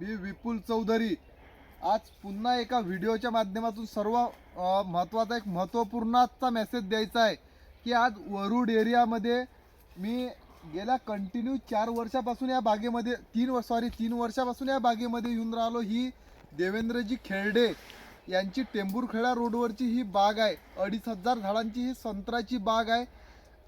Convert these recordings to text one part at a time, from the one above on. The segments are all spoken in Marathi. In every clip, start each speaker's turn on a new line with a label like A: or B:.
A: मी विपुल चौधरी. आज पुन्हा एका व्हिडिओच्या माध्यमातून सर्व महत्त्वाचा एक महत्त्वपूर्णचा मेसेज द्यायचा आहे की आज वरुड एरियामध्ये मी गेल्या कंटिन्यू चार वर्षापासून या बागेमध्ये तीन वर्ष सॉरी तीन वर्षापासून या बागेमध्ये येऊन राहिलो. ही देवेंद्रजी खेरडे यांची टेंबूरखेडा रोडवरची ही बाग आहे. अडीच हजार झाडांची ही संत्र्याची बाग आहे.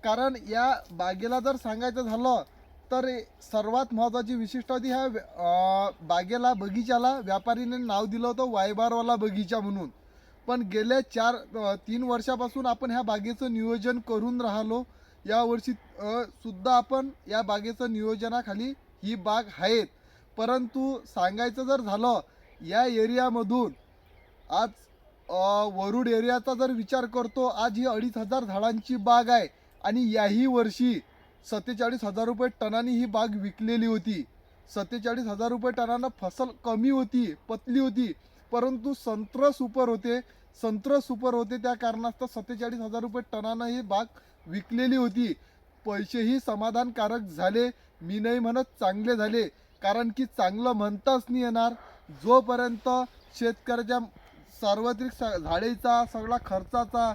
A: कारण या बागेला जर सांगायचं झालं तर सर्वात महत्त्वाची विशिष्ट होती ह्या बागेला बगीचाला व्यापारीने नाव दिलं होतं वायबारवाला बगीचा म्हणून. पण गेल्या चार तीन वर्षापासून आपण ह्या बागेचं नियोजन करून राहिलो. यावर्षी सुद्धा आपण या बागेचं नियोजनाखाली ही बाग आहेत. परंतु सांगायचं जर झालं या एरियामधून आज वरुड एरियाचा जर विचार करतो आज ही अडीच हजार झाडांची बाग आहे. आणि याही वर्षी सत्तेचाळीस हजार रुपये टनानी ही बाग विकलेली होती. सत्तेचाळीस हजार रुपये टनानं फसल कमी होती पतली होती. परंतु संत्र सुपर होते. संत्र सुपर होते त्या कारणास्तव सत्तेचाळीस हजार रुपये टनानं ही बाग विकलेली होती. पैसेही समाधानकारक झाले. मी नाही म्हणत चांगले झाले. कारण की चांगलं म्हणताच नाही येणार. जोपर्यंत शेतकऱ्याच्या सार्वत्रिक स- झाडेचा सगळा खर्चाचा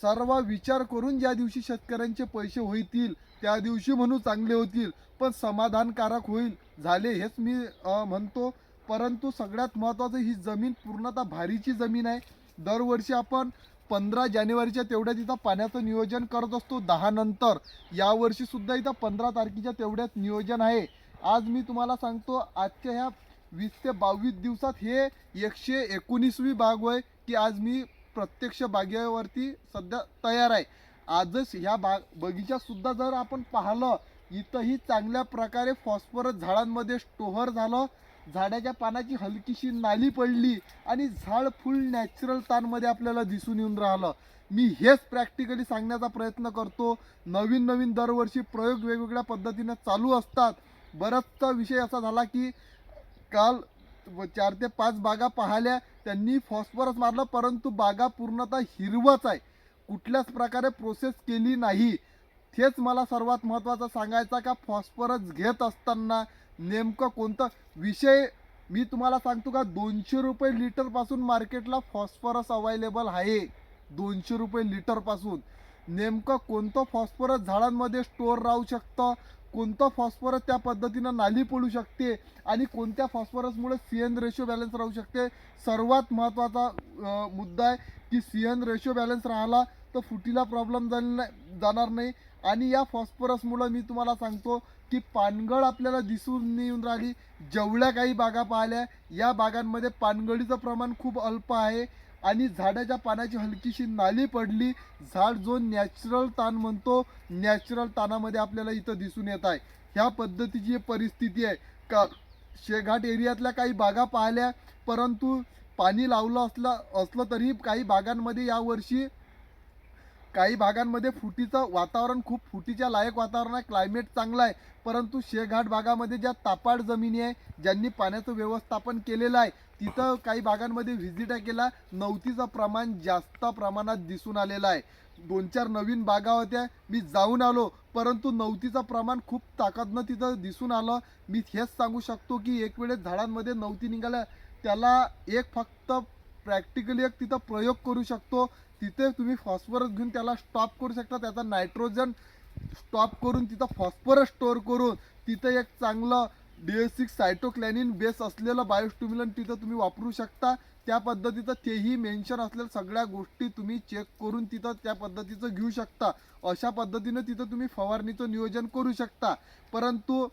A: सर्व विचार करून ज्या दिवशी शेतकऱ्यांचे पैसे होतील त्या दिवशी म्हणू चांगले होतील. पण समाधानकारक होईल. झाले हेच मी म्हणतो. परंतु सगळ्यात महत्त्वाचं ही जमीन पूर्णतः भारीची जमीन आहे. दरवर्षी आपण पंधरा जानेवारीच्या तेवढ्यात इथं पाण्याचं नियोजन करत असतो. दहा नंतर. यावर्षी सुद्धा इथं पंधरा तारखेच्या तेवढ्यात नियोजन आहे. आज मी तुम्हाला सांगतो आजच्या ह्या वीस ते बावीस दिवसात हे एकशे एकोणीसवी बाग होय की आज मी प्रत्यक्ष बागेवरती सध्या तयार आहे. आजच ह्या बाग बगीचासुद्धा जर आपण पाहिलं इथंही चांगल्या प्रकारे फॉस्फरस झाडांमध्ये स्टोअर झालं. झाडाच्या पानाची हलकीशी नाली पडली आणि झाड फुल नॅचरल तानमध्ये आपल्याला दिसून येऊन राहिलं. मी हेच प्रॅक्टिकली सांगण्याचा प्रयत्न करतो. नवीन नवीन दरवर्षी प्रयोग वेगवेगळ्या पद्धतीने चालू असतात. बराचसा विषय असा झाला की काल चार ते पाच बागा पाहिल्या त्यांनी फॉस्फरस मारलं परंतु बागा पूर्णतः हिरवच आहे. कुठल्याच प्रकारे प्रोसेस केली नाही. तेच मला सर्वात महत्त्वाचं सांगायचं का फॉस्फरस घेत असताना नेमकं कोणतं विषय? मी तुम्हाला सांगतो का दोनशे रुपये लिटरपासून मार्केटला फॉस्फरस अवेलेबल आहे. दोनशे रुपये लिटरपासून नेमकं कोणतं फॉस्फरस झाडांमध्ये स्टोअर राहू शकतं? कोणतं फॉस्फरस त्या पद्धतीनं नाली पडू शकते आणि कोणत्या फॉस्फरसमुळे सी एन रेशो बॅलन्स राहू शकते? सर्वात महत्त्वाचा मुद्दा आहे की सी एन रेशो बॅलन्स राहिला तर फुटीला प्रॉब्लेम जाणार नाही. आणि या फॉस्फरसमुळं मी तुम्हाला सांगतो की पानगळ आपल्याला दिसून येऊन राहिली. जेवढ्या काही बागा पाहिल्या या बागांमध्ये पानगळीचं प्रमाण खूप अल्प आहे. आणि झाडाच्या पानाची हलकीशी नाली पडली. झाड जो नॅचरल ताण म्हणतो नॅचरल ताणामध्ये आपल्याला इथं दिसून येत आहे. ह्या पद्धतीची परिस्थिती आहे. का शेघाट एरियातल्या काही बागा पाहिल्या परंतु पाणी लावलं असलं असलं तरी काही बागांमध्ये यावर्षी काही भागांमध्ये फुटीचं वातावरण खूप फुटीच्या लायक वातावरण आहे क्लायमेट चांगलं आहे परंतु शेघाट भागामध्ये ज्या तापाड जमिनी आहे ज्यांनी पाण्याचं व्यवस्थापन केलेलं आहे तिथं काही भागांमध्ये व्हिजिट केला नवतीचं प्रमाण जास्त प्रमाणात दिसून आलेलं आहे. दोन चार नवीन बागा होत्या मी जाऊन आलो परंतु नवतीचं प्रमाण खूप ताकदनं तिथं दिसून आलं. मी हेच सांगू शकतो की एक वेळेस झाडांमध्ये नवती निघाल्या त्याला एक फक्त प्रॅक्टिकली एक तिथं प्रयोग करू शकतो. तिथे तुम्ही फॉस्फरस घेऊन त्याला स्टॉप करू शकता. त्याचा नायट्रोजन स्टॉप करून तिथं फॉस्फरस स्टोअर करून तिथं एक चांगलं D S six cytokinin base असलेलं बायोस्टिम्युलन तिथं तुम्ही वापरू शकता. त्या पद्धतीचं तेही मेन्शन असलेल्या सगळ्या गोष्टी तुम्ही चेक करून तिथं त्या पद्धतीचं घेऊ शकता. अशा पद्धतीनं तिथं तुम्ही फवारणीचं नियोजन करू शकता. परंतु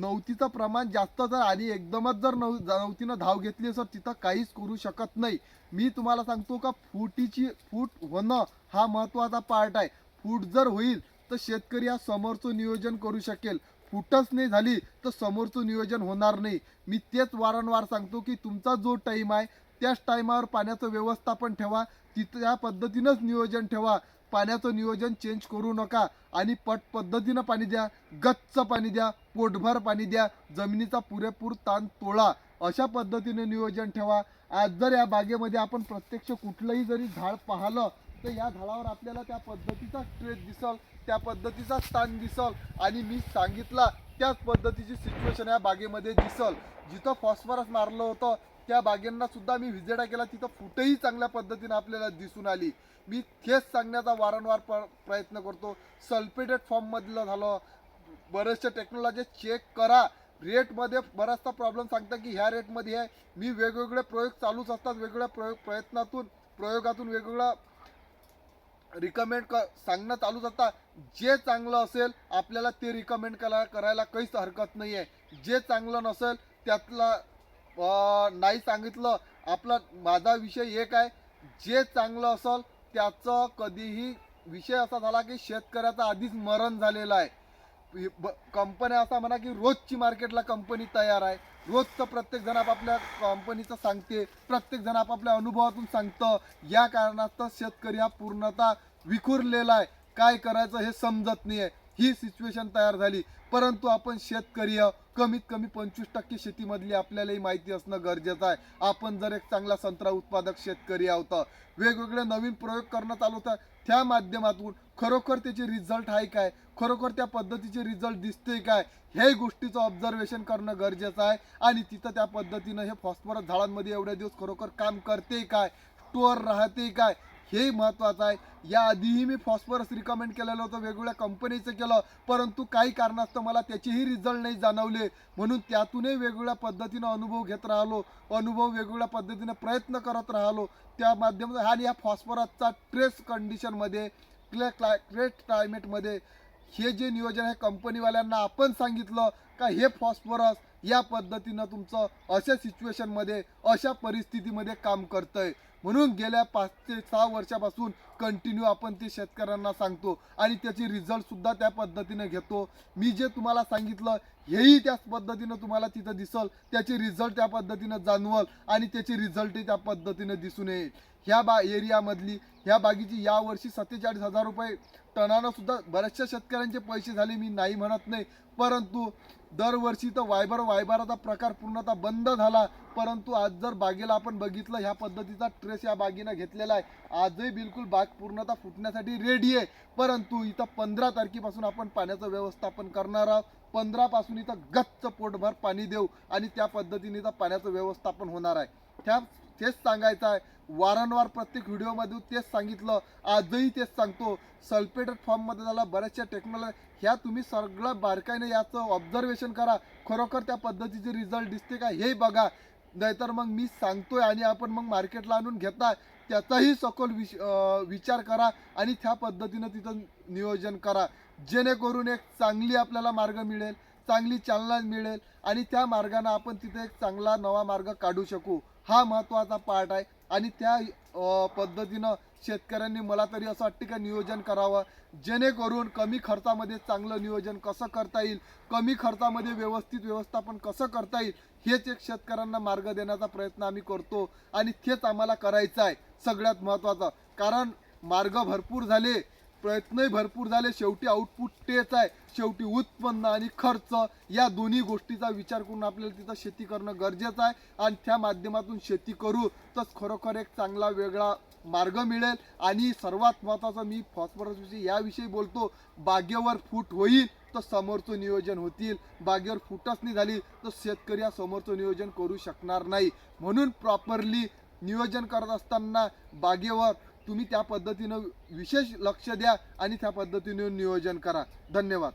A: नवतीचं प्रमाण जास्त जर आणि एकदमच जर नव नवतीनं धाव घेतली तर तिथं काहीच करू शकत नाही. मी तुम्हाला सांगतो का फुटीची फूट होणं हा महत्त्वाचा पार्ट आहे. फूट जर होईल तर शेतकरी हा समोरचं नियोजन करू शकेल. फूटच नाही झाली तर समोरचं नियोजन होणार नाही. मी तेच वारंवार सांगतो की तुमचा जो टाईम आहे त्याच टाईमावर पाण्याचं व्यवस्थापन ठेवा. तिथं या पद्धतीनंच नियोजन ठेवा. पाण्याचं नियोजन चेंज करू नका आणि पट पद्धतीनं पाणी द्या गच्च पाणी द्या पोटभर पाणी द्या जमिनीचा पुरेपूर ताण तोळा अशा पद्धतीने नियोजन ठेवा. आज जर या बागेमध्ये आपण प्रत्यक्ष कुठलंही जरी झाड पाहिलं तर या झाडावर आपल्याला त्या पद्धतीचा स्ट्रेस दिसल त्या पद्धतीचा ताण दिसल. आणि मी सांगितला त्याच पद्धतीची सिच्युएशन या बागेमध्ये दिसल. जिथं फॉस्फरस मारलं होतं त्या बागेंना सुद्धा मी व्हिजिटा केला. तिथं फुटही चांगल्या पद्धतीनं आपल्याला दिसून आली. मी तेच सांगण्याचा वारंवार प- प्रयत्न करतो. सल्फेटेड फॉर्ममधलं झालं. बरेचशा टेक्नॉलॉजी चेक करा. रेटमध्ये बराचसा प्रॉब्लेम सांगता की ह्या रेटमध्ये आहे. मी वेगवेगळे प्रयोग चालूच असतात. वेगवेगळ्या प्रयोग प्रयत्नातून प्रयोगातून वेगवेगळा रिकमेंड क सांगणं चालूच असतात जे चांगलं असेल आपल्याला ते रिकमेंड करा करायला काहीच हरकत नाही आहे जे चांगलं नसेल त्यातला नाही सांगितलं. आपला माझा विषय एक आहे जे चांगलं असेल त्याचं कधीही विषय असा झाला की शेतकऱ्याचं आधीच मरण झालेलं आहे. ब- कंपन्या असा म्हणा की रोजची मार्केटला कंपनी तयार आहे. रोजचं प्रत्येक जण आपापल्या कंपनीचं सांगते प्रत्येक जण आपापल्या अनुभवातून सांगतं. या कारणास्तव शेतकरी हा पूर्णतः विखुरलेला आहे. काय करायचं हे समजत नाही आहे ही सिच्युएशन तयार झाली. परंतु आपण शेतकरी कमीत कमी पंचवीस टक्के शेतीमधली आपल्यालाही माहिती असणं गरजेचं आहे. आपण जर एक चांगला संत्रा उत्पादक शेतकरी आहोत. वेगवेगळे नवीन प्रयोग करणं चालू होता. त्या माध्यमातून खरोखर त्याचे रिझल्ट आहे काय? खरोखर त्या पद्धतीचे रिझल्ट दिसते काय? हे गोष्टीचं ऑब्झर्वेशन करणं गरजेचं आहे. आणि तिथं त्या पद्धतीनं हे फॉस्फरस झाडांमध्ये एवढ्या दिवस खरोखर काम करते काय? स्टोअर राहते काय? हे महत्त्वाचं आहे. याआधीही मी फॉस्फरस रिकमेंड केलेलं होतं वेगवेगळ्या कंपनीचं केलं परंतु काही कारणास्तव मला त्याचेही रिझल्ट नाही जाणवले. म्हणून त्यातूनही वेगवेगळ्या पद्धतीनं अनुभव घेत राहिलो अनुभव वेगवेगळ्या पद्धतीनं प्रयत्न करत राहिलो. त्या माध्यमातून आणि या फॉस्फरसचा ट्रेस कंडिशनमध्ये क्ले क्लाय क्रेट क्लायमेटमध्ये हे जे नियोजन आहे कंपनीवाल्यांना आपण सांगितलं का हे फॉस्फरस या पद्धतीनं तुमचं अशा सिच्युएशनमध्ये अशा परिस्थितीमध्ये काम करतं आहे म्हणून गेल्या पाच ते सहा वर्षापासून कंटिन्यू आपण ते शेतकऱ्यांना सांगतो आणि त्याचे रिझल्टसुद्धा त्या पद्धतीनं घेतो. मी जे तुम्हाला सांगितलं हेही त्याच पद्धतीनं तुम्हाला तिथं दिसल त्याचे रिझल्ट त्या पद्धतीनं जाणवल आणि त्याचे रिझल्टही त्या पद्धतीनं दिसून येईल. ह्या बा एरियामधली ह्या बागेची यावर्षी सत्तेचाळीस हजार रुपये टनानं सुद्धा बऱ्याचशा शेतकऱ्यांचे पैसे झाले मी नाही म्हणत नाही. परंतु दरवर्षी तर वायबर वायबराचा प्रकार पूर्णतः बंद झाला. परंतु आज जर बागेला आपण बघितलं ह्या पद्धतीचा ट्रेस या बागेनं घेतलेला आहे. आजही बिलकुल बाग पूर्णतः फुटण्यासाठी रेडी आहे. परंतु इथं पंधरा तारखेपासून आपण पाण्याचं व्यवस्थापन करणार आहोत. पंधरापासून इथं गच्च पोटभर पाणी देऊ आणि त्या पद्धतीने इथं पाण्याचं व्यवस्थापन होणार आहे. त्या तेच सांगायचं आहे. वारंवार प्रत्येक व्हिडिओमध्ये तेच सांगितलं. आजही तेच सांगतो. सल्फेटेड फॉर्ममध्ये झाला बऱ्याचशा टेक्नॉलॉजी ह्या तुम्ही सगळं बारकाईने याचं ऑब्झर्वेशन करा. खरोखर त्या पद्धतीचे रिझल्ट दिसते का हे बघा. नाहीतर मग मी सांगतोय आणि आपण मग मार्केटला आणून घेता त्याचाही सखोल विश विचार करा आणि त्या पद्धतीनं तिथं नियोजन करा. जेणेकरून एक चांगली आपल्याला मार्ग मिळेल चांगली चालना मिळेल आणि त्या मार्गाने आपण तिथे एक चांगला नवा मार्ग काढू शकू. हा महत्त्वाचा पार्ट आहे. आणि त्या पद्धतीनं शेतकऱ्यांनी मला तरी असं वाटतं का नियोजन करावं. जेणेकरून कमी खर्चामध्ये चांगलं नियोजन कसं करता येईल कमी खर्चामध्ये व्यवस्थित व्यवस्थापन कसं करता येईल हेच एक शेतकऱ्यांना मार्ग देण्याचा प्रयत्न आम्ही करतो. आणि तेच आम्हाला करायचं आहे. सगळ्यात महत्त्वाचं कारण मार्ग भरपूर झाले प्रयत्नही भरपूर झाले. शेवटी आउटपुट तेच आहे. शेवटी उत्पन्न आणि खर्च या दोन्ही गोष्टीचा विचार करून आपल्याला तिथं शेती करणं गरजेचं आहे. आणि त्या माध्यमातून शेती करू तर खरोखर एक चांगला वेगळा मार्ग मिळेल. आणि सर्वात महत्त्वाचं मी फॉस्फरस विषयी याविषयी बोलतो. बागेवर फूट होईल तर समोरचं नियोजन होतील. बागेवर फूटच नाही झाली तर शेतकरी या समोरचं नियोजन करू शकणार नाही. म्हणून प्रॉपरली नियोजन करत असताना बागेवर तुम्ही त्या पद्धतीनं विशेष लक्ष द्या आणि त्या पद्धतीने नियोजन करा. धन्यवाद.